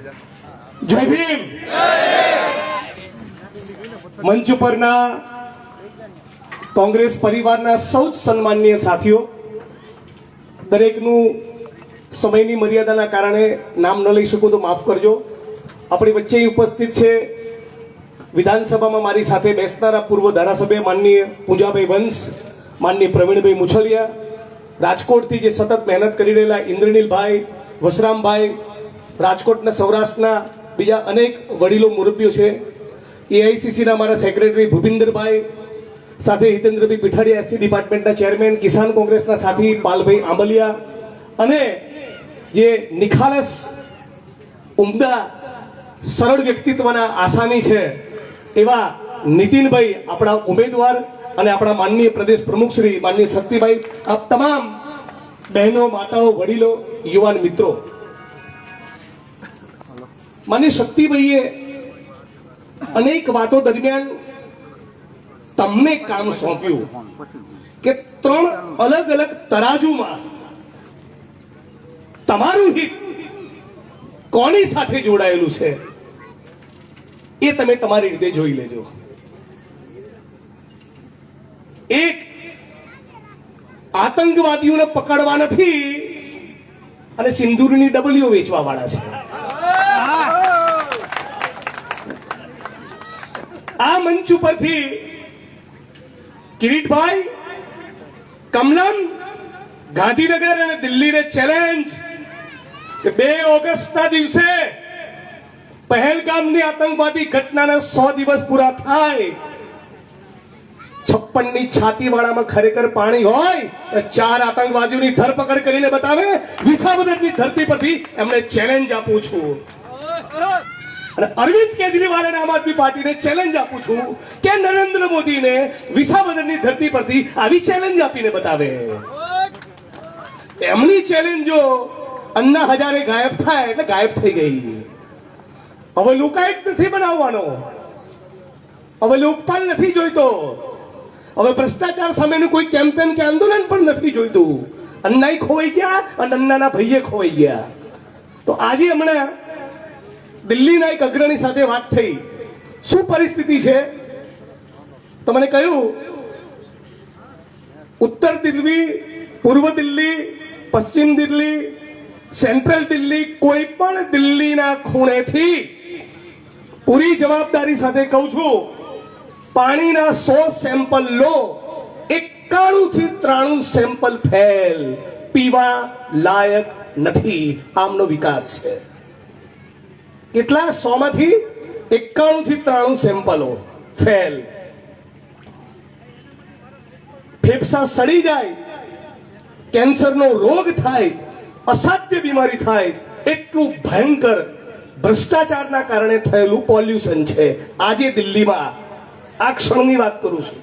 જય ભીમ. મંચ પરના કોંગ્રેસ પરિવારના સૌ સન્માનીય સાથીઓ, દરેકનું સમયની મર્યાદાના કારણે નામ ન લઈ શકું તો માફ કરજો. આપણી વચ્ચે ઉપસ્થિત છે વિધાનસભામાં મારી સાથે બેસનારા પૂર્વ ધારાસભ્ય માનનીય પૂજાભાઈ વંશ, માનનીય પ્રવીણભાઈ મુછલિયા, રાજકોટથી જે સતત મહેનત કરી રહેલા ઇન્દ્રનીલભાઈ, વસરામભાઈ રાજકોટના સૌરાષ્ટ્રના બીજા અનેક વડીલો મુરબ્બીઓ છે. એઆઈસીસીના મારા સેક્રેટરી ભૂપિન્દરભાઈ, સાથે હિતેન્દ્રભાઈ પીઠાડિયા એસસી ડિપાર્ટમેન્ટના ચેરમેન કિસાન કોંગ્રેસના સાથી પાલભાઈ આંબલિયા અને જે નિખાલસ, ઉમદા, સરળ વ્યક્તિત્વના આસામી છે એવા નીતિનભાઈ આપણા ઉમેદવાર અને આપણા માનનીય પ્રદેશ પ્રમુખ શ્રી માનનીય શક્તિભાઈ આ તમામ બહેનો, માતાઓ, વડીલો, યુવાન મિત્રો માનનીય શક્તિભાઈએ અનેક વાતો દરમિયાન તમને કામ સોંપ્યું કે ત્રણ અલગ અલગ તરાજુમાં તમારું હિત કોની સાથે જોડાયેલું છે એ તમે તમારી રીતે જોઈ લેજો. એક, આતંકવાદીઓને પકડવા નથી અને સિંદૂરની ડબલીઓ વેચવા વાળા છે. આ મંચ ઉપરથી કિરીટભાઈ, કમલમ, ગાંધીનગર અને દિલ્હીને ચેલેન્જ કે બે ઓગસ્ટના દિવસે પહેલગામની આતંકવાદી ઘટનાના સો દિવસ પૂરા થાય. છપ્પનની છાતી વાળામાં ખરેખર પાણી હોય તો ચાર આતંકવાદીઓની ધરપકડ કરીને બતાવે. વિસાવદરની ધરતી પરથી એમને ચેલેન્જ આપું છું. અને અરવિંદ કેજરીવાલ અને આમ આદમી પાર્ટીને ચેલેન્જ આપું છું કે નરેન્દ્ર મોદીને વિસાવદરની ધરતી પરથી આવી ચેલેન્જ આપીને બતાવે. એમની ચેલેન્જો અન્ના હજારે ગાયબ થાય એટલે ગાયબ થઈ ગઈ. હવે લોકાયત નથી બનાવવાનો. હવે લોકપાલ નથી જોઈતો. હવે ભ્રષ્ટાચાર સામેનું કોઈ કેમ્પેન કે આંદોલન પણ નથી જોઈતું. અન્નાઈ ખોવાઈ ગયા અને અન્નાના ભાઈએ ખોવાઈ ગયા. તો આજે હમણાં દિલ્હીના એક અગ્રણી સાથે વાત થઈ. શું પરિસ્થિતિ છે? તો મને કહ્યું, ઉત્તર દિલ્હી, પૂર્વ દિલ્હી, પશ્ચિમ દિલ્હી, સેન્ટ્રલ દિલ્હી, કોઈ પણ દિલ્હીના ખૂણેથી પૂરી જવાબદારી સાથે કહું છું, પાણીના સો સેમ્પલ લો એકાણું થી ત્રાણું સેમ્પલ ફેલ, પીવા લાયક નથી. આમનો વિકાસ છે. કેટલા? સો માંથી એકાણું થી ત્રાણું સેમ્પલો ફેલ ફેફસા સડી જાય. કેન્સરનો રોગ થાય. અસાધ્ય બીમારી થાય. એટલું ભયંકર ભ્રષ્ટાચારના કારણે થયેલું પોલ્યુશન છે. આજે દિલ્હીમાં, આ ક્ષણની વાત કરું છું.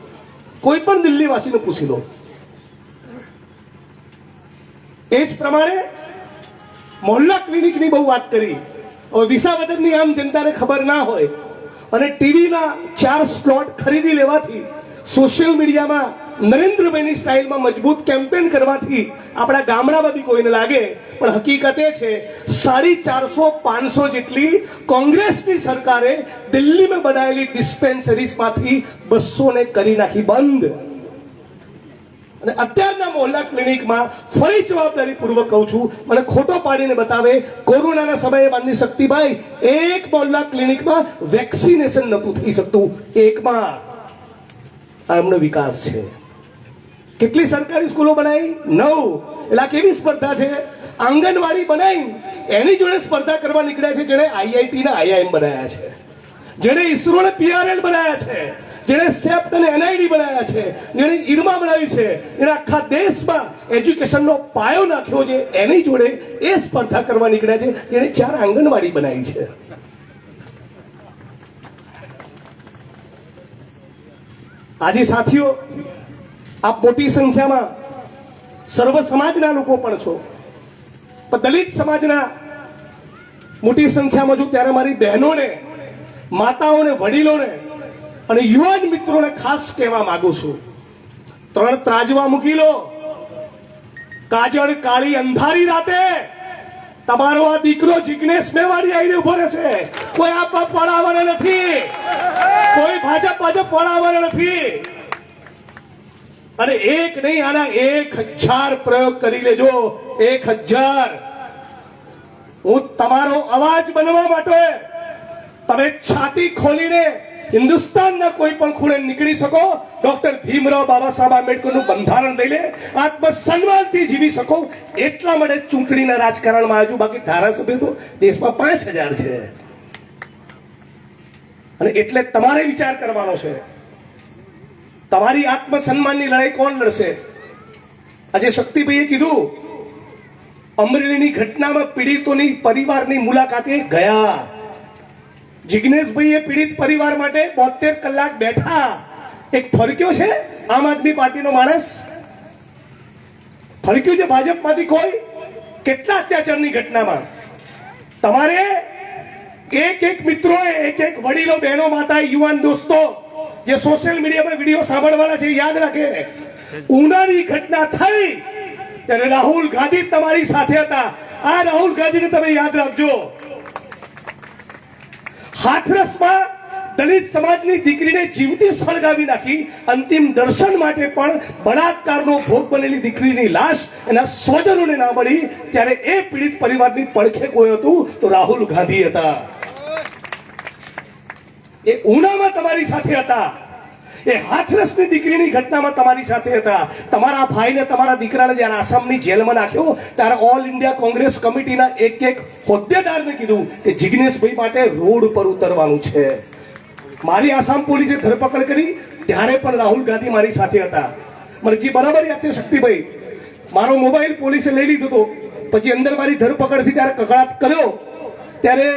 કોઈ પણ દિલ્હીવાસીને પૂછી લો. એ જ પ્રમાણે, મોહલ્લા ક્લિનિકની બહુ વાત કરી. વિસાવદરની આમ જનતાને ખબર ના હોય અને ટીવીના ચાર સ્લોટ ખરીદી લેવાથી સોશિયલ મીડિયામાં નરેન્દ્રભાઈની સ્ટાઇલમાં મજબૂત કેમ્પેન કરવાથી આપણા ગામડામાં બી કોઈને લાગે. પણ હકીકત એ છે, સાડી ચારસો પાંચસો જેટલી કોંગ્રેસની સરકારે દિલ્હીમાં બનાવેલી ડિસ્પેન્સરીઝમાંથી બસોને કરી નાખી બંધ. અને અત્યારના મોહલ્લા ક્લિનિકમાં ફરી જવાબદારી પૂર્વક કહું છું, મને ખોટો પાડીને બતાવે, કોરોનાના સમયે માનની શક્તિભાઈ એક મોહલ્લા ક્લિનિકમાં વેક્સિનેશન નહોતું થઈ શકતું એકમાં આ એમનો વિકાસ છે. કેટલી સરકારી સ્કૂલો બનાવી નવ. એટલે આ કેવી સ્પર્ધા છે? આંગણવાડી બનાવી એની જોડે સ્પર્ધા કરવા નીકળ્યા છે, જેણે આઈઆઈટી ને આઈઆઈએમ બનાવ્યા છે. જેણે ઇસરો ને પીઆરએલ બનાવ્યા છે. જેણે સેપ્ટ અને એનઆઈડી બનાવ્યા છે. જેણે ઇરમા બનાવી છે. એણે આખા દેશમાં એજ્યુકેશનનો પાયો નાખ્યો છે. એની જોડે એ સ્પર્ધા કરવા નીકળ્યા છે. જેણે ચાર આંગણવાડી બનાવી છે. આજે સાથીઓ, આપ મોટી સંખ્યામાં સર્વ સમાજના લોકો પણ છો. પણ દલિત સમાજના મોટી સંખ્યામાં છું ત્યારે મારી બહેનોને, માતાઓને, વડીલોને અને યુવાન મિત્રોને ખાસ કહેવા માંગુ છું. ત્રણ ત્રાજવા મૂકી લો. કાજળ, કાળી, અંધારી રાતે તમારો આ દીકરો જિગ્નેશ મેવાડી આવીને ઊભો રહેશે. કોઈ આપ પડાવવાનો નથી. કોઈ ભાજપ ભાજપ પડાવવાને નથી. અને એક નહીં, આના એક હજાર પ્રયોગ કરી લેજો. એક હજાર. હું તમારો અવાજ બનવા માટે તમે છાતી ખોલીને હિન્દુસ્તાનના કોઈ પણ ખૂણે નીકળી શકો, ડોક્ટર ભીમરાવ બાબા સાહેબ આંબેડકરનું બંધારણ લઈ લે, આત્મસન્માનથી જીવી શકો, એટલા માટે ચૂંટણીના રાજકારણમાં આજુ બાકી ધારાસભ્ય તો દેશમાં પાંચ હજાર છે. અને એટલે તમારે વિચાર કરવાનો છે. તમારી આત્મસન્માનની લડાઈ કોણ લડશે? આજે શક્તિભાઈએ કીધું, અમરેલીની ઘટનામાં પીડિતોની પરિવારની મુલાકાતે ગયા. જિગ્નેશભાઈએ પીડિત પરિવાર માટે બોતેર કલાક બેઠા. એક ફરક્યો છે? આમ આદમી પાર્ટીનો માણસ. ફરક્યું છે ભાજપમાંથી કોઈ? કેટલા અત્યાચારની ઘટનામાં? તમારે એક એક મિત્રો એક એક વડીલો, બહેનો, માતા, યુવાન, દોસ્તો, જે સોશિયલ મીડિયામાં વીડિયો સાંભળવાના છે, યાદ રાખે. ઉનાની ઘટના થઈ. ત્યારે રાહુલ ગાંધી તમારી સાથે હતા. આ રાહુલ ગાંધીને તમે યાદ રાખજો. હાથરસમાં દલિત સમાજની દીકરીને જીવતી સળગાવી નાખી. અંતિમ દર્શન માટે પણ બળાત્કારનો ભોગ બનેલી દીકરીની લાશ એના સ્વજનોને ના મળી. ત્યારે એ પીડિત પરિવારની પડખે કોઈ હતું તો રાહુલ ગાંધી હતા. એ ઉનામાં તમારી સાથે હતા. એ હાથરસની દીકરીની ઘટનામાં તમારી સાથે હતા. તમારા ભાઈને તમારા દીકરાને જ્યારે આસામની જેલમાં નાખ્યો, ત્યારે ઓલ ઇન્ડિયા કોંગ્રેસ કમિટીના એક એક હોદ્દેદારને કીધું કે જિગ્નેશભાઈ માટે રોડ ઉપર ઉતરવાનું છે. મારી આસામ પોલીસે ધરપકડ કરી, ત્યારે પણ રાહુલ ગાંધી મારી સાથે હતા. મને જે બરાબર યાદ છે શક્તિભાઈ? મારો મોબાઈલ પોલીસે લઈ લીધો હતો. પછી અંદર મારી ધરપકડથી ત્યારે કકડાટ કર્યો. ત્યારે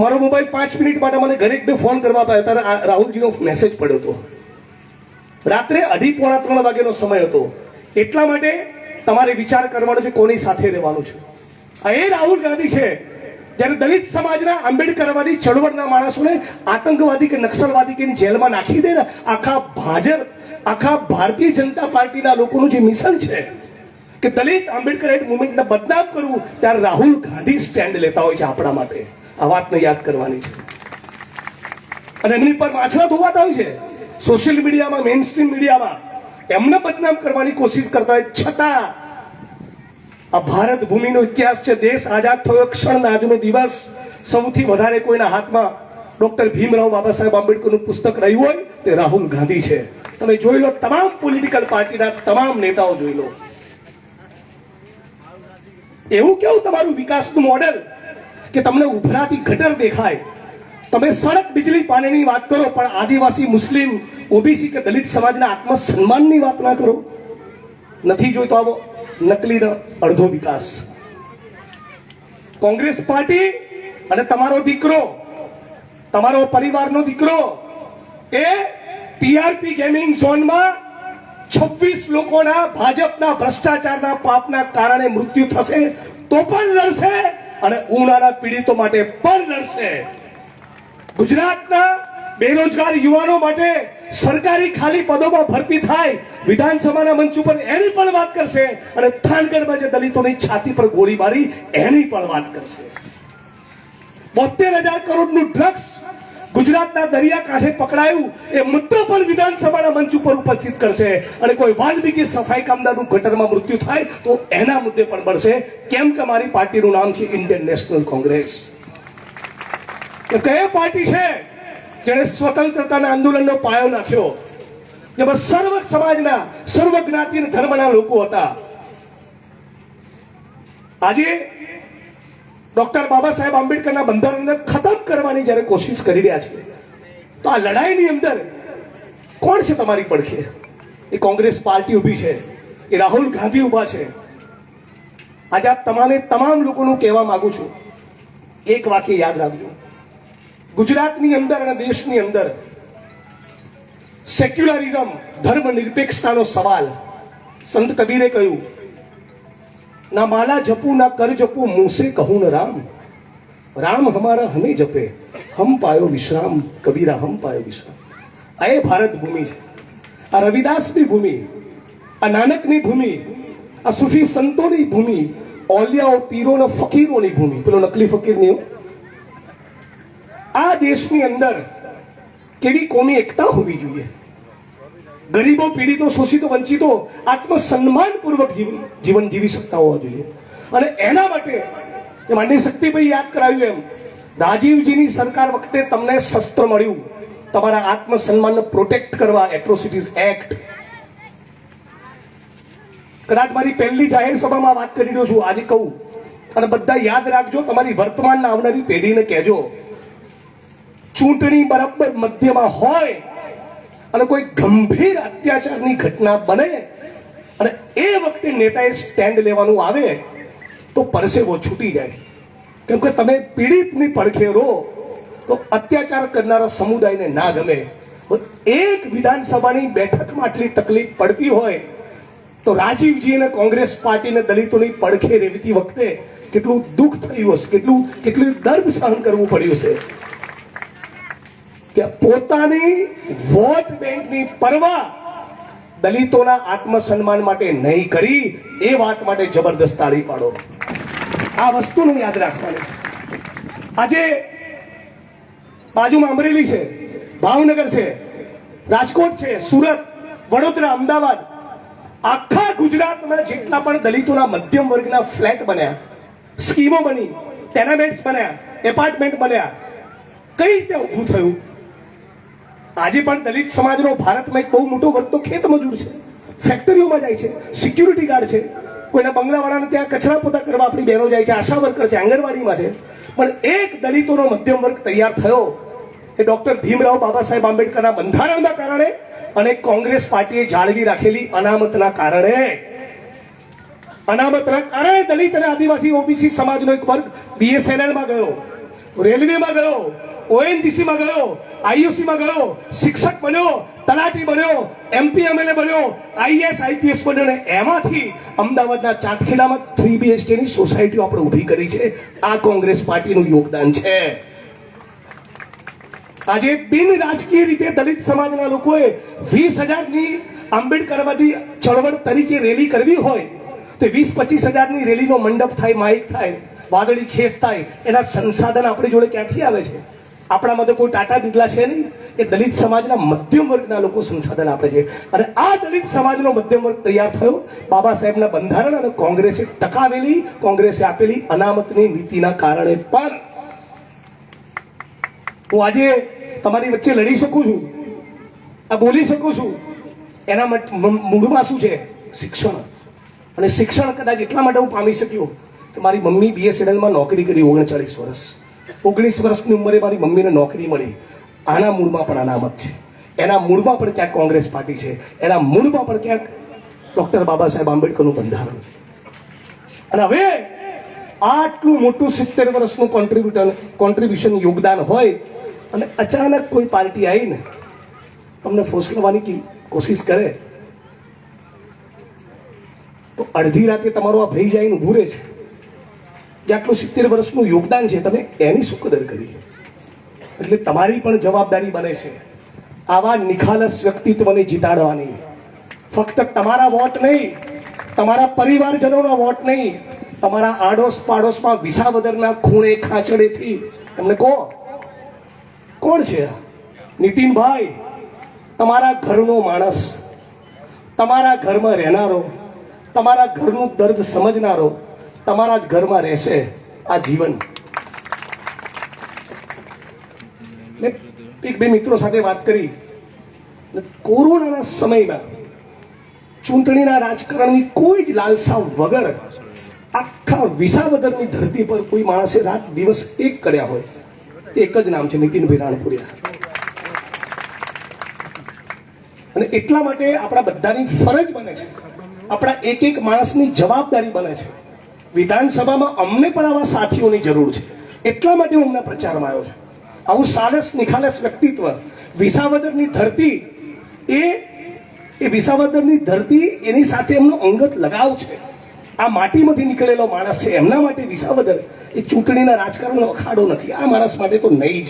મારો મોબાઈલ પાંચ મિનિટ માટે મને ઘરે બે ફોન કરવા આવ્યા ત્યારે રાહુલજીનો મેસેજ પડ્યો હતો. રાત્રે અઢી પોણા ત્રણ વાગ્યાનો સમય હતો. એટલા માટે તમારે વિચાર કરવાનો છે કોની સાથે રહેવાનું છે. આ એ રાહુલ ગાંધી છે, જ્યારે દલિત સમાજના આંબેડકરવાદી ચળવળના માણસોને આતંકવાદી કે નક્સલવાદી કે જેલમાં નાખી દે ને, આખા ભાજપ, આખા ભારતીય જનતા પાર્ટીના લોકોનું જે મિશન છે કે દલિત આંબેડકરાઇટ મુવમેન્ટને બદનામ કરવું, ત્યારે રાહુલ ગાંધી સ્ટેન્ડ લેતા હોય છે આપણા માટે. આ વાતને યાદ કરવાની છે. અને એમની પર માછલા ધોવાતા હોય છે. સોશિયલ મીડિયામાં મેઇન સ્ટ્રીમ મીડિયામાં એમને બદનામ કરવાની કોશિશ કરતા હોય. છતાં આ ભારત ભૂમિનો ઇતિહાસ છે. દેશ આઝાદ થયો. ક્ષણ આજનો દિવસ સૌથી વધારે કોઈના હાથમાં ડોક્ટર ભીમરાવ બાબા સાહેબ આંબેડકરનું પુસ્તક રહ્યું હોય, તે રાહુલ ગાંધી છે. તમે જોઈ લો તમામ પોલિટિકલ પાર્ટીના તમામ નેતાઓ જોઈ લો. એવું કેવું તમારું વિકાસનું મોડેલ કે તમને ઉભરાતી ગટર દેખાય? તમે સડક બિજલી પાણીની વાત કરો, પણ આદિવાસી, મુસ્લિમ ઓબીસી કે દલિત સમાજના આત્મસન્માનની વાત ના કરો. નથી જોઈતો આવો નકલી અડધો વિકાસ. કોંગ્રેસ પાર્ટી અને તમારો દીકરો, તમારો પરિવારનો દીકરો એ ટીઆરપી ગેમિંગ ઝોનમાં છવ્વીસ લોકોના ભાજપના ભ્રષ્ટાચારના પાપના કારણે મૃત્યુ થશે તો પણ લડશે અને ઉનાળા પીડિતો માટે પણ લડશે. ગુજરાતના બેરોજગાર યુવાનો માટે સરકારી ખાલી પદોમાં ભરતી થાય, વિધાનસભાના મંચ ઉપર એની પણ વાત કરશે અને થાનગઢમાં જે દલિતોની છાતી પર ગોળી મારી, એની પણ વાત કરશે. બોતેર હજાર કરોડનું ડ્રગ્સ ગુજરાતના દરિયાકાંઠે પકડાયું, એ મુદ્દો પણ વિધાનસભાના મંચ ઉપર ઉપસ્થિત કરશે. અને કોઈ વાલ્મીકી સફાઈ કામદારનું ગટરમાં મૃત્યુ થાય, તો એના મુદ્દે પણ મળશે કેમ કે મારી પાર્ટીનું નામ છે ઇન્ડિયન નેશનલ કોંગ્રેસ. કયા પાર્ટી છે? જેણે સ્વતંત્રતાના આંદોલનનો પાયો નાખ્યો જેમાં સર્વ સમાજના, સર્વ જ્ઞાતિ ધર્મના લોકો હતા. આજે ડોક્ટર બાબા સાહેબ આંબેડકરના બંધારણને ખતમ કરવાની જ્યારે કોશિશ કરી રહ્યા છે, તો આ લડાઈની અંદર કોણ છે તમારી પડખે? એ કોંગ્રેસ પાર્ટી ઊભી છે, એ રાહુલ ગાંધી ઊભા છે. આજે આ તમામે તમામ લોકોનું કહેવા માંગુ છું, એક વાક્ય યાદ રાખજો. ગુજરાતની અંદર અને દેશની અંદર સેક્યુલરિઝમ ધર્મ નિરપેક્ષતાનો સવાલ. સંત કબીરે કહ્યું, ના માલા જપું, ના કર જપું, મુસે કહું ન રામ. રામ હમારા હમે જપે. હમ પાયો વિશ્રામ, કબીરા હમ પાયો વિશ્રામ. આ એ ભારત ભૂમિ છે. આ રવિદાસની ભૂમિ, આ નાનકની ભૂમિ, આ સુફી સંતોની ભૂમિ, ઓલિયાઓ પીરો ને ફકીરોની ભૂમિ. પેલો નકલી ફકીર નહીં આ દેશની અંદર કેવી કોમી એકતા હોવી જોઈએ? ગરીબો, પીડિતો, શોષિતો, વંચિતો આત્મસન્માનપૂર્વક જીવન જીવન જીવી શકતા હોવા જોઈએ. અને એના માટે માનની શક્તિભાઈ યાદ કરાવ્યું એમ, રાજીવજીની સરકાર વખતે તમને શસ્ત્ર મળ્યું. તમારા આત્મસન્માનને પ્રોટેક્ટ કરવા એટ્રોસિટીઝ એક્ટ કદાચ મારી પહેલી જાહેર સભામાં વાત કરી રહ્યો છું, આજે કહું. અને બધા યાદ રાખજો, તમારી વર્તમાનના આવનારી પેઢીને કહેજો ચૂંટણી બરાબર મધ્યમાં હોય અને કોઈ ગંભીર અત્યાચારની ઘટના બને અને એ વખતે નેતાએ સ્ટેન્ડ લેવાનું આવે તો પરસેવો છૂટી જાય. કેમ કે તમે પીડિતની પડખે રહો તો અત્યાચાર કરનારા સમુદાયને ના ગમે. એક વિધાનસભાની બેઠકમાં આટલી તકલીફ પડતી હોય તો રાજીવજી અને કોંગ્રેસ પાર્ટીને દલિતોની પડખે રેવતી વખતે કેટલું દુઃખ થયું હશે, કેટલું કેટલું દર્દ સહન કરવું પડ્યું છે. કે પોતાની વોટ બેંકની પરવા દલિતોના આત્મસન્માન માટે નહીં કરી, એ વાત માટે જબરદસ્ત તાળી પાડો. આ વસ્તુને યાદ રાખવાની છે. આજે બાજુમાં અમરેલી છે, ભાવનગર છે, રાજકોટ છે, સુરત, વડોદરા, અમદાવાદ, આખા ગુજરાતમાં જેટલા પણ દલિતોના મધ્યમ વર્ગના ફ્લેટ બન્યા, સ્કીમો બની, ટેનામેન્ટ્સ બન્યા, એપાર્ટમેન્ટ બન્યા, કઈ રીતે ઊભું થયું? આજે પણ દલિત સમાજનો ભારતમાં એક બહુ મોટો વર્ગ તો ખેત મજૂર છે. ફેક્ટરીઓમાં જાય છે. સિક્યુરિટી ગાર્ડ છે. કોઈના બંગલાવાળાને ત્યાં કચરા પોતા કરવા આપણી બહેનો જાય છે. આશા વર્કર છે. આંગણવાડીમાં છે. પણ એક દલિતોનો મધ્યમ વર્ગ તૈયાર થયો. એ ડોક્ટર ભીમરાવ બાબા સાહેબ આંબેડકરના બંધારણના કારણે અને કોંગ્રેસ પાર્ટીએ જાળવી રાખેલી અનામતના કારણે. અનામતના કારણે દલિત અને આદિવાસી ઓબીસી સમાજનો એક વર્ગ બીએસએનએલમાં ગયો. રેલવેમાં ગયો. ONGC માં ગયો આઈયુસીમાં ગયો, શિક્ષક બન્યો, તલાટી બન્યો, એમપી, એમએલએ બન્યો આઈએસ આઈપીએસ બન્યો ને એમાંથી અમદાવાદના ચાંદખેડામાં થ્રી બીએચકેની સોસાયટીઓ આપણે ઊભી કરી છે. આ કોંગ્રેસ પાર્ટીનું યોગદાન છે. આજે બિન રાજકીય રીતે દલિત સમાજના લોકોએ વીસ હજારની આંબેડકરવાદી ચળવળ તરીકે રેલી કરવી હોય, તો વીસ પચીસ હજારની રેલીનો મંડપ થાય, માઇક થાય, વાદળી ખેસ થાય, એના સંસાધન આપણી જોડે ક્યાંથી આવે છે? આપણામાં તો કોઈ ટાટા બિરલા છે નહીં. એ દલિત સમાજના મધ્યમ વર્ગના લોકો સંસાધન આપે છે. અને આ દલિત સમાજનો મધ્યમ વર્ગ તૈયાર થયો. બાબા સાહેબના બંધારણ અને કોંગ્રેસે ટકાવેલી, કોંગ્રેસે આપેલી અનામતની નીતિના કારણે પણ હું આજે તમારી વચ્ચે લડી શકું છું. આ બોલી શકું છું. એના મૂળમાં શું છે? શિક્ષણ. અને શિક્ષણ કદાચ એટલા માટે હું પામી શક્યો કે મારી મમ્મી બીએસએનએલમાં નોકરી કરી ઓગણચાળીસ વર્ષ. ઓગણીસ વર્ષની ઉંમરે મારી મમ્મીને નોકરી મળી. આના મૂળમાં પણ અનામત છે. એના મૂળમાં પણ ક્યાંક કોંગ્રેસ પાર્ટી છે. એના મૂળમાં પણ ક્યાંક ડોક્ટર બાબા સાહેબ આંબેડકરનું બંધારણ છે. અને હવે આટલું મોટું સિત્તેર વર્ષનું કોન્ટ્રીબ્યુટર કોન્ટ્રીબ્યુશન યોગદાન હોય અને અચાનક કોઈ પાર્ટી આવીને તમને ફોસલવાની કોશિશ કરે, તો અડધી રાતે તમારો આ ભાઈ જઈને ઊભું છે. જે આટલું સિત્તેર વર્ષનું યોગદાન છે, તમે એની શું કદર કરી? એટલે તમારી પણ જવાબદારી બને છે. આવા નિખાલસ વ્યક્તિત્વને જીતાડવાની. ફક્ત તમારા વોટ નહીં, તમારા પરિવારજનોના વોટ નહીં, તમારા આડોશ પાડોશમાં વિસાવદરના ખૂણે ખાંચડેથી તમને કહો, કોણ છે? નીતિનભાઈ, તમારા ઘરનો માણસ, તમારા ઘરમાં રહેનારો, તમારા ઘરનું દર્દ સમજનારો તમારા જ ઘરમાં રહેશે આ જીવન. એક બે મિત્રો સાથે વાત કરી. કોરોનાના સમયમાં ચૂંટણીના રાજકારણની કોઈ જ લાલસા વગર આખા વિસાવદરની ધરતી પર કોઈ માણસે રાત દિવસ એક કર્યા હોય. તે એક જ નામ છે નીતિનભાઈ રાણપુરિયા. અને એટલા માટે આપણા બધાની ફરજ બને છે. આપણા એક એક માણસની જવાબદારી બને છે. વિધાનસભામાં અમને પણ આવા સાથીઓની જરૂર છે. એટલા માટે હું હમણાં પ્રચારમાં આવ્યો છું. આવું સાલસ નિખાલસ વ્યક્તિત્વ વિસાવદરની ધરતી એ એ વિસાવદરની ધરતી એની સાથે એમનો અંગત લગાવ છે. આ માટીમાંથી નીકળેલો માણસ છે. એમના માટે વિસાવદર એ ચૂંટણીના રાજકારણનો અખાડો નથી. આ માણસ માટે તો નહીં જ.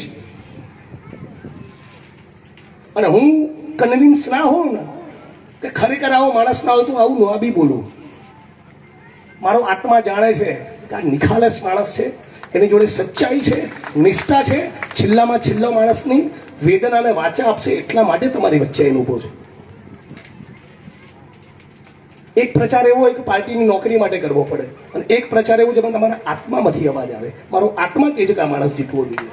અને હું કન્વિન્સ ના હોઉં ને, કે ખરેખર આવો માણસ ના હોય આવું નો બી બોલું. મારો આત્મા જાણે છે કે આ નિખાલસ માણસ છે. એની જોડે સચ્ચાઈ છે, નિષ્ઠા છે. છેલ્લામાં છેલ્લો માણસની વેદનાને વાચા આપશે એટલા માટે તમારી વચ્ચે એને ઊભો છે. એક પ્રચાર એવો હોય કે પાર્ટીની નોકરી માટે કરવો પડે. અને એક પ્રચાર એવો જેમાં તમારા આત્મામાંથી અવાજ આવે. મારો આત્મા કે આ માણસ જીતવો જોઈએ?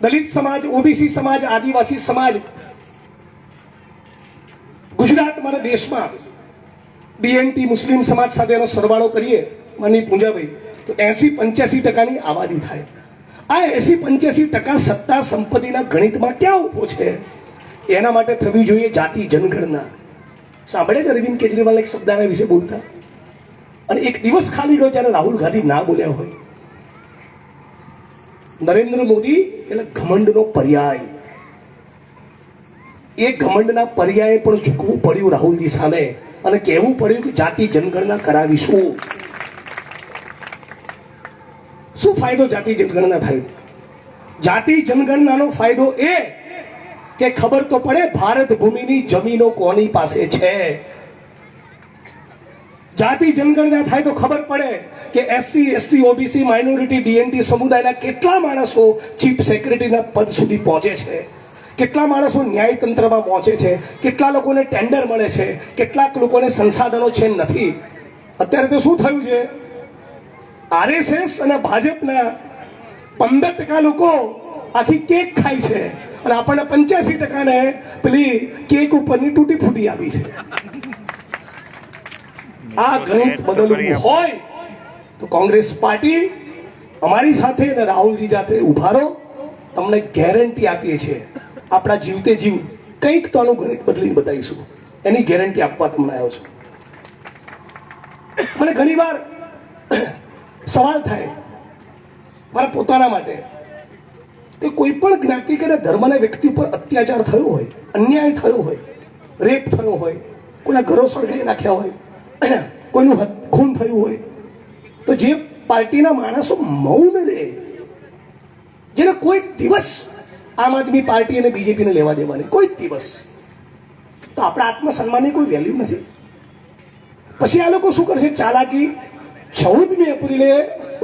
દલિત સમાજ, ઓબીસી સમાજ, આદિવાસી સમાજ ગુજરાત મારા દેશમાં ડીએનટી મુસ્લિમ સમાજ સાથેનો સરવાળો કરીએ માની પૂંજાભાઈ તો એસી પંચ્યાસી ટકાની આબાદી થાય. આ એસી પંચ્યાસી ટકા સત્તા સંપત્તિના ગણિતમાં ક્યાં ઊભો છે? એના માટે થવી જોઈએ જાતિ જનગણના. સાંભળે છે અરવિંદ કેજરીવાલ એક શબ્દ આના વિશે બોલતા? અને એક દિવસ ખાલી ગયો જ્યારે રાહુલ ગાંધી ના બોલ્યા હોય. નરેન્દ્ર મોદી એટલે ઘમંડનો પર્યાય. એ ઘમંડના પર્યાય પણ ઝૂકવું પડ્યું રાહુલજી સામે. અને કહેવું પડ્યું કે જાતિ જનગણના કરાવીશું. શું ફાયદો જાતિ જનગણના થાય? જાતિ જનગણનાનો ફાયદો એ કે ખબર તો પડે ભારત ભૂમિની જમીનો કોની પાસે છે. જાતિ જનગણના થાય તો ખબર પડે કે SC ST OBC minority DNT સમુદાયના કેટલા માણસો ચીફ સેક્રેટરીના પદ સુધી પહોંચે છે. કેટલા માણસો ન્યાયતંત્રમાં પહોંચે છે? કેટલા લોકોને ટેન્ડર મળે છે? કેટલાક લોકોને સંસાધનો છે નથી? અત્યારે તો શું થયું છે? આરએસએસ અને ભાજપના પંદર ટકા લોકો આખી કેક ખાય છે અને આપણને પંચ્યાસી ટકાને પેલી કેક ઉપરની તૂટી ફૂટી આપી છે. આ ગણિત બદલવું હોય તો કોંગ્રેસ પાર્ટી અમારી સાથે અને રાહુલજી સાથે ઉભારો. તમને ગેરંટી આપીએ છીએ. આપણા જીવતે જીવ કંઈક તો આનું બદલીને બતાવીશું. એની ગેરંટી આપવા તમને આવ્યો છું. મને ઘણી વાર સવાલ થાય મારા પોતાના માટે કે કોઈ પણ જ્ઞાતિ કે ધર્મના વ્યક્તિ ઉપર અત્યાચાર થયો હોય, અન્યાય થયો હોય, રેપ થયો હોય, કોઈના ઘરો સળગાવી નાખ્યા હોય, કોઈનું ખૂન થયું હોય, તો જે પાર્ટીના માણસો મૌન રહે, જેને કોઈ દિવસ આમ આદમી પાર્ટી અને બીજેપીને લેવા દેવાની. કોઈ દિવસ. તો આપણા આત્મસન્માનની કોઈ વેલ્યુ નથી. પછી આ લોકો શું કરશે? ચાલાકી ચૌદમી એપ્રિલે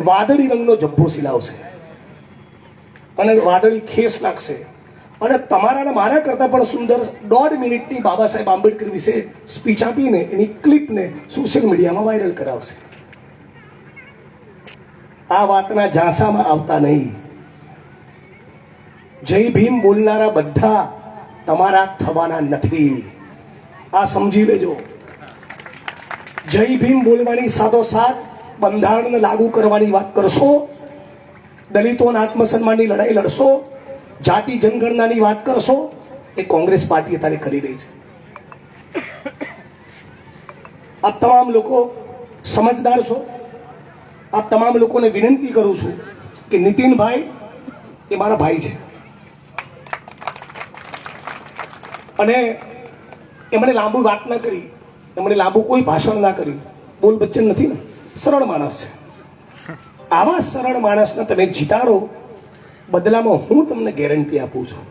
વાદળી રંગનો જબ્બો સિલાવશે. અને વાદળી ખેસ નાખશે. અને તમારા મારા કરતા પણ સુંદર દોઢ મિનિટની બાબા સાહેબ આંબેડકર વિશે સ્પીચ આપીને એની ક્લિપને સોશિયલ મીડિયામાં વાયરલ કરાવશે. આ વાતના ઝાંસામાં આવતા નહીં. જય ભીમ બોલનારા બધા તમારા થવાના નથી. આ સમજી લેજો. જય ભીમ બોલવાની સાથોસાથ બંધારણને લાગુ કરવાની વાત કરશો, દલિતોના આત્મસન્માનની લડાઈ લડશો, જાતિ જનગણનાની વાત કરશો, એ કોંગ્રેસ પાર્ટી અત્યારે કરી રહી છે. આપ તમામ લોકો સમજદાર છો. આપ તમામ લોકોને વિનંતી કરું છું કે નીતિનભાઈ એ મારા ભાઈ છે. અને એમણે લાંબુ વાત ના કરી. એમણે લાંબુ કોઈ ભાષણ ના કર્યું બોલ બચ્ચન નથી ને? સરળ માણસ છે. આવા સરળ માણસને તમે જીતાડો, બદલામાં હું તમને ગેરંટી આપું છું.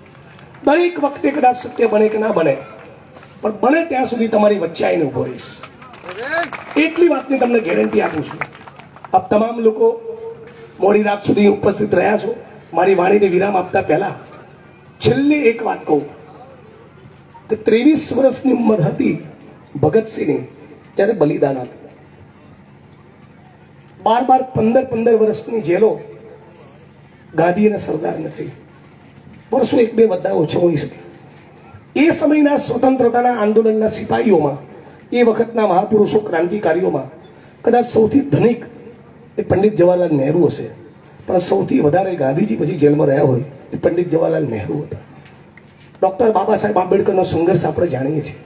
દરેક વખતે કદાચ સત્ય બને કે ના બને, પણ બને ત્યાં સુધી તમારી વચ્ચે આવીને ઊભો રહીશ. એટલી વાતની તમને ગેરંટી આપું છું. આપ તમામ લોકો મોડી રાત સુધી ઉપસ્થિત રહ્યા છો. મારી વાણીને વિરામ આપતા પહેલા છેલ્લી એક વાત કહું. કે ત્રેવીસ વર્ષની ઉંમર હતી ભગતસિંહની, ત્યારે બલિદાન આપ્યું. બાર બાર પંદર પંદર વર્ષની જેલો ગાંધી અને સરદાર નથી વર્ષો એક બે બધા ઓછો હોઈ શકે. એ સમયના સ્વતંત્રતાના આંદોલનના સિપાહીઓમાં, એ વખતના મહાપુરુષો ક્રાંતિકારીઓમાં, કદાચ સૌથી ધનિક એ પંડિત જવાહરલાલ નહેરુ હશે. પણ સૌથી વધારે ગાંધીજી પછી જેલમાં રહ્યા હોય એ પંડિત જવાહરલાલ નહેરુ હતા. ડૉક્ટર બાબા સાહેબ આંબેડકરનો સંઘર્ષ આપણે જાણીએ છીએ.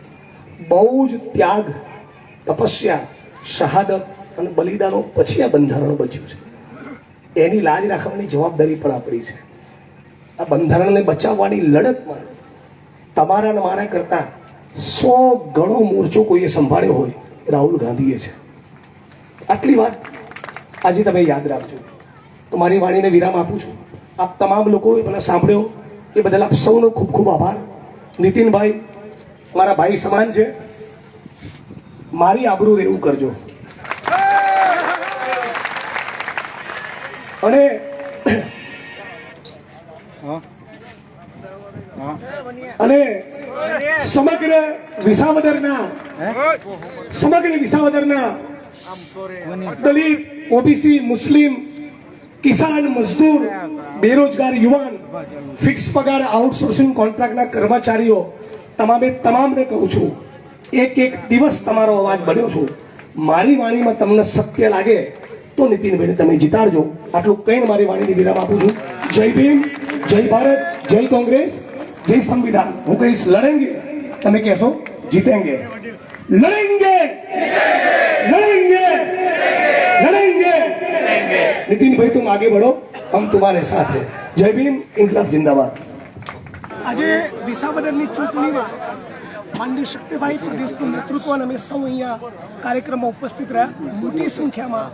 બહુ જ ત્યાગ, તપસ્યા, શહાદત અને બલિદાનો પછી આ બંધારણ બચ્યું છે. એની લાજ રાખવાની જવાબદારી પણ આપણી છે. આ બંધારણને બચાવવાની લડતમાં તમારા અને મારા કરતાં સો ગણો મોરચો કોઈએ સંભાળ્યો હોય રાહુલ ગાંધીએ છે. આટલી વાત આજે તમે યાદ રાખજો. તો મારી વાણીને વિરામ આપું છું. આપ તમામ લોકોએ મને સાંભળ્યો. એ બદલ આપ સૌનો ખૂબ ખૂબ આભાર. નીતિનભાઈ, મારા ભાઈ સમાન છે. મારી આબરૂ રહેવું કરજો. અને અને સમગ્ર વિસાવદરના સમગ્ર વિસાવદરના દલિત, ઓબીસી, મુસ્લિમ કિસાન, મજદૂર, બેરોજગાર, યુવાન ફિક્સ પગાર આઉટસોર્સિંગ કોન્ટ્રાક્ટના કર્મચારીઓ, તમામે તમામને કહું છું, એક એક દિવસ તમારો અવાજ બન્યો છું. મારી વાણીમાં તમને સત્ય લાગે તો નીતિનભાઈને તમે જીતાડજો. આટલું કહીને મારી વાણીની વિરામ આપું છું. જય ભીમ, જય ભારત, જય કોંગ્રેસ, જય સંવિધાન. હું કહીશ, લડેંગે. તમે કહેશો, જીતેંગે. લડેંગે. લડેંગે. नितिन भाई तुम आगे बढ़ो हम तुम्हारे साथ हैं जय भीम इनकलाब जिंदाबाद આજે વિસાવદરની ચૂંટણીમાં માનનીય શક્તિભાઈ પ્રદેશનું નેતૃત્વ અને અમે સૌ અહીંયા કાર્યક્રમમાં ઉપસ્થિત રહ્યા મોટી સંખ્યામાં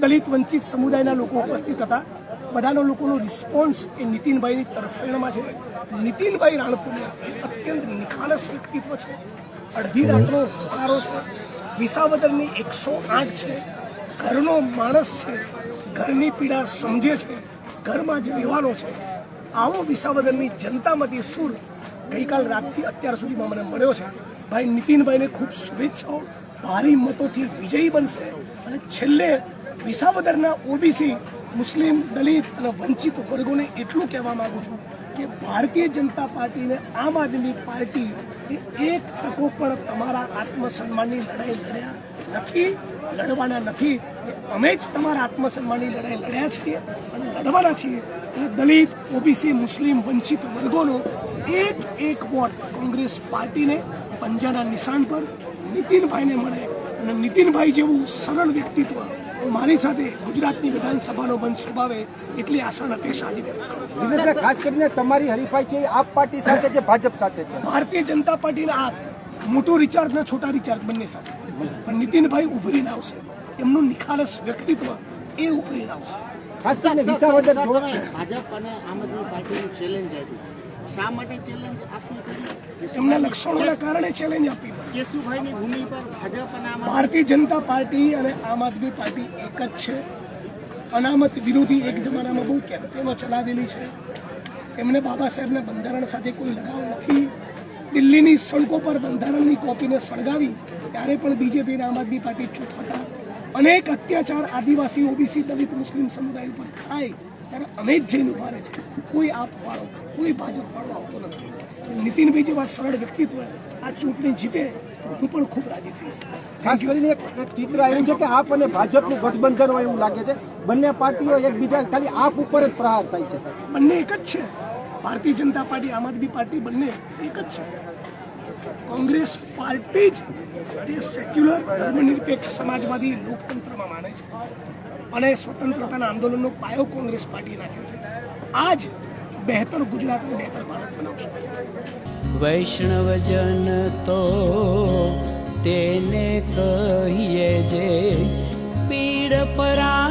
દલિત વંચિત સમુદાયના લોકો ઉપસ્થિત હતા બધાનો લોકોનો રિસ્પોન્સ એ નીતિનભાઈની તરફેણમાં છે નીતિનભાઈ રાણપુરિયા અત્યંત નિખાલસ વ્યક્તિત્વ છે અડધી રાતનો હોકારો છે વિસાવદરની એકસો આઠ છે ઘરનો માણસ છે ઘરની પીડા સમજે છે, ઘરમાં જ રહેવાનો છે. આવો વિસાવદરની જનતામાંથી સુર ગઈકાલ રાતથી અત્યાર સુધીમાં મને મળ્યો છે. ભાઈ નીતિનભાઈને ખૂબ શુભેચ્છાઓ. ભારી મતોથી વિજયી બનશે. અને છેલ્લે વિસાવદરના ઓબીસી મુસ્લિમ દલિત અને વંચિત વર્ગોને એટલું કહેવા માગું છું કે ભારતીય જનતા પાર્ટી અને આમ આદમી પાર્ટી એક તકો પણ તમારા આત્મસન્માનની લડાઈ લડ્યા નથી. લડવાના નથી. અમે જ તમારા આત્મસન્માનની લડાઈ લડ્યા છીએ અને લડવાના છીએ. અને દલિત ઓબીસી મુસ્લિમ વંચિત વર્ગોનો એક એક વોટ કોંગ્રેસ પાર્ટીને પંજાના નિશાન પર નીતિનભાઈને મળે અને નીતિનભાઈ જેવું સરળ વ્યક્તિત્વ મારી સાથે ગુજરાતની વિધાનસભાનો બંધ સ્વભાવે એટલી આશા અને અપેક્ષા આજે ખાસ કરીને તમારી હરીફાઈ છે આપ પાર્ટી સાથે છે ભાજપ સાથે છે? ભારતીય જનતા પાર્ટીના આ મોટો રિચાર્જ ને છોટા રિચાર્જ બંને સાથે. પણ નીતિનભાઈ ઉભરીને આવશે. એમનું નિખાલસ વ્યક્તિત્વ એ ઉભરીને આવશે. ખાસ કરીને વિસાવદર ભાજપ અને આમ આદમી પાર્ટીનું ચેલેન્જ આવ્યું શા માટે ચેલેન્જ આપ્યું એમના લક્ષણોના કારણે ચેલેન્જ આપી. કેશુભાઈની ભૂમિ પર ભાજપ અને આમ ભારતીય જનતા પાર્ટી અને આમ આદમી પાર્ટી એક જ છે. અનામત વિરોધી એક જમાનામાં બહુ કેમ્પેનો ચલાવેલી છે. એમને બાબા સાહેબના બંધારણ સાથે કોઈ લગાવ નથી. દિલ્હીની સડકો પર બંધારણની કોપીને સળગાવી ત્યારે પણ બીજેપી આમ આદમી પાર્ટી ચૂપ હતા. અનેક અત્યાચાર આદિવાસી ઓબીસી દલિત મુસ્લિમ સમુદાય ઉપર થાય ત્યારે અમે જ જઈને ઊભા રહે છે. કોઈ આપ વાળો કોઈ ભાજપ વાળો આવતો નથી. નીતિનભાઈ જેવા સરળ વ્યક્તિત્વ આ ચૂંટણી જીતે હું પણ ખૂબ રાજી થઈશ. ખાસ કરીને એક એક ચિત્ર આવ્યું છે કે આપ અને ભાજપનું ગઠબંધન હોય એવું લાગે છે. બંને પાર્ટીઓ એકબીજા ખાલી આપ ઉપર જ પ્રહાર થાય છે બંને એક જ છે. ભારતીય જનતા પાર્ટી, આમ આદમી પાર્ટી બંને એક જ છે. કોંગ્રેસ પાર્ટી જ એ સેક્યુલર ધર્મનિરપેક્ષ સમાજવાદી લોકતંત્રમાં માને છે અને સ્વતંત્રતાના આંદોલનનો પાયો કોંગ્રેસ પાર્ટી નાખ્યો છે. આજ બહેતર ગુજરાત અને બહેતર ભારત બનાવશે. વૈષ્ણવજન તો તેને કહીએ જે પીડ પરા